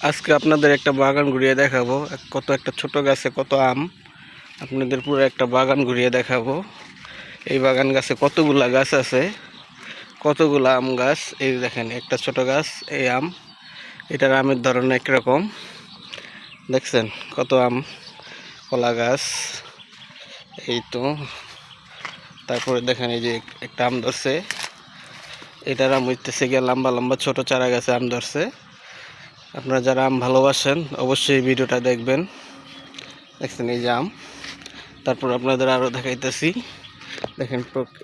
আজকে আপনাদের একটা বাগান ঘুরিয়ে দেখাবো। কত একটা ছোট গাছে কত আম। আপনাদের পুরো একটা বাগান ঘুরিয়ে দেখাবো। এই বাগান গাছে কতগুলা গাছ আছে? কতগুলা আম গাছ? এই দেখেন, একটা ছোট গাছ, এই আম। এটার আমের ধরন একরকম। দেখছেন? কত আম, কলা গাছ। এই তো। তারপরে দেখেন, এই যে একটা আম ধরছে। এটার আম হইতেছে গিয়ে লম্বা লম্বা ছোট চারা গাছে আম ধরছে। আপনারা যারা আম ভালোবাসেন, অবশ্যই ভিডিওটা দেখবেন। দেখছেন এই যে আম। তারপর আপনাদের আরও দেখাইতেছি। দেখেন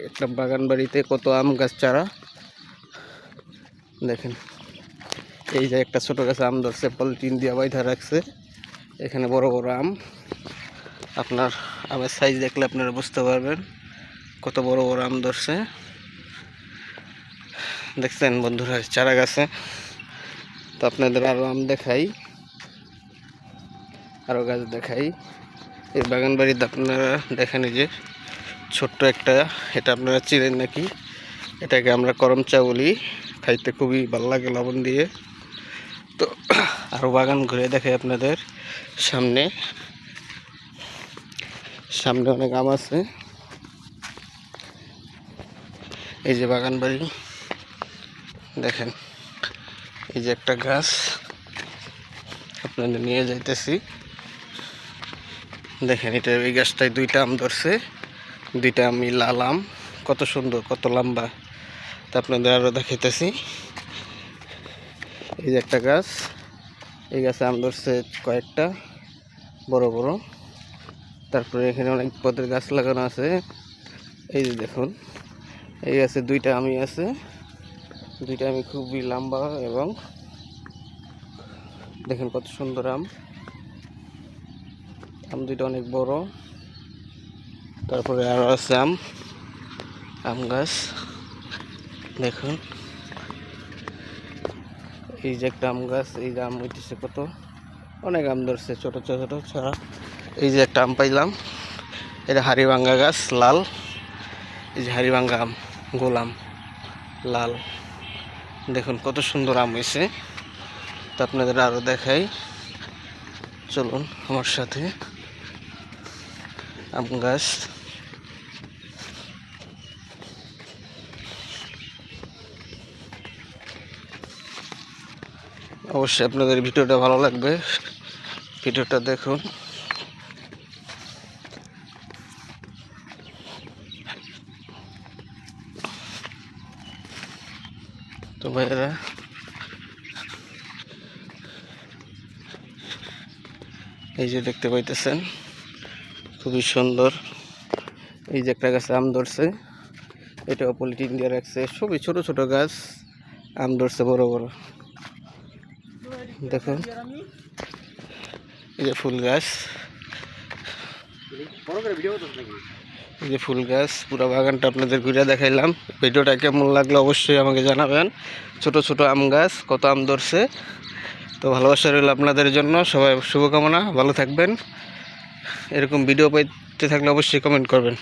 একটা বাগান বাড়িতে কত আম গাছ চারা। দেখেন, এই যে একটা ছোটো গাছে আম ধরছে, পলিথিন দিয়ে বাইধা রাখছে। এখানে বড় বড় আম। আপনার আমের সাইজ দেখলে আপনারা বুঝতে পারবেন কত বড় বড় আম ধরছে। দেখছেন বন্ধুরা, চারা গাছে। তো আপনাদের আরও আম দেখাই আরও গাছ দেখাই। এই বাগান বাড়িতে আপনারা দেখেন যে ছোট্ট একটা, এটা আপনারা চিনেন নাকি? এটাকে আমরা করম চা বলি, খাইতে খুবই ভালো লাগে লবণ দিয়ে। তো আরও বাগান ঘুরে দেখে আপনাদের সামনে। সামনে অনেক আম আছে। এই যে বাগান বাড়ি, দেখেন। এই যে একটা গাছ। আপনাদের নিয়ে যাইতেছি। দেখেন, এটা এই গাছটায় দুইটা আম ধরছে। দুইটা আমি লাল আম। কত সুন্দর, কত লম্বা। তা আপনাদের আরও দেখাইতেছি। এই যে একটা গাছ। এই গাছে আম ধরছে কয়েকটা, বড় বড়। তারপরে এখানে অনেক পদের গাছ লাগানো আছে। এই যে দেখুন, এই গাছে দুইটা আমি আছে। দুইটা আমি খুবই লম্বা এবং দেখেন কত সুন্দর আম। আম দুইটা অনেক বড়। তারপরে আরও আছে আম আম গাছ। দেখুন। এই যে একটা আম গাছ, এই যে আম হইতেছে কত। অনেক আম ধরছে, ছোট ছোট ছোট, ছাড়া। এই যে একটা আম পাইলাম। এটা হাড়িভাঙ্গা গাছ, লাল। এই যে হাড়িভাঙ্গা আম, গোলাম, লাল। দেখুন কত সুন্দর আম হয়েছে। তা আপনাদের আরও দেখাই। চলুন আমার সাথে। আম গাছ। অবশ্যই আপনাদের ভিডিওটা ভালো লাগবে। ভিডিওটা দেখুন। তো ভাইয়েরা এই যে দেখতে পাইতেছেন, খুবই সুন্দর। এই যে একটা গাছে আম ধরছে এটাও পলিথিন দিয়ে রাখছে। সবই ছোট ছোট গাছ, আম ধরছে বড় বড়। দেখুন, এই যে ফুল গাছ। এই যে ফুল গাছ, পুরো বাগানটা আপনাদের ঘুরে দেখাইলাম। ভিডিওটা কেমন লাগল অবশ্যই আমাকে জানাবেন। ছোট ছোট আম গাছ, কত আম ধরছে। তো ভালোবাসা রইল আপনাদের জন্য। সবাই শুভকামনা, ভালো থাকবেন। এরকম ভিডিও পাইতে থাকলে অবশ্যই কমেন্ট করবেন।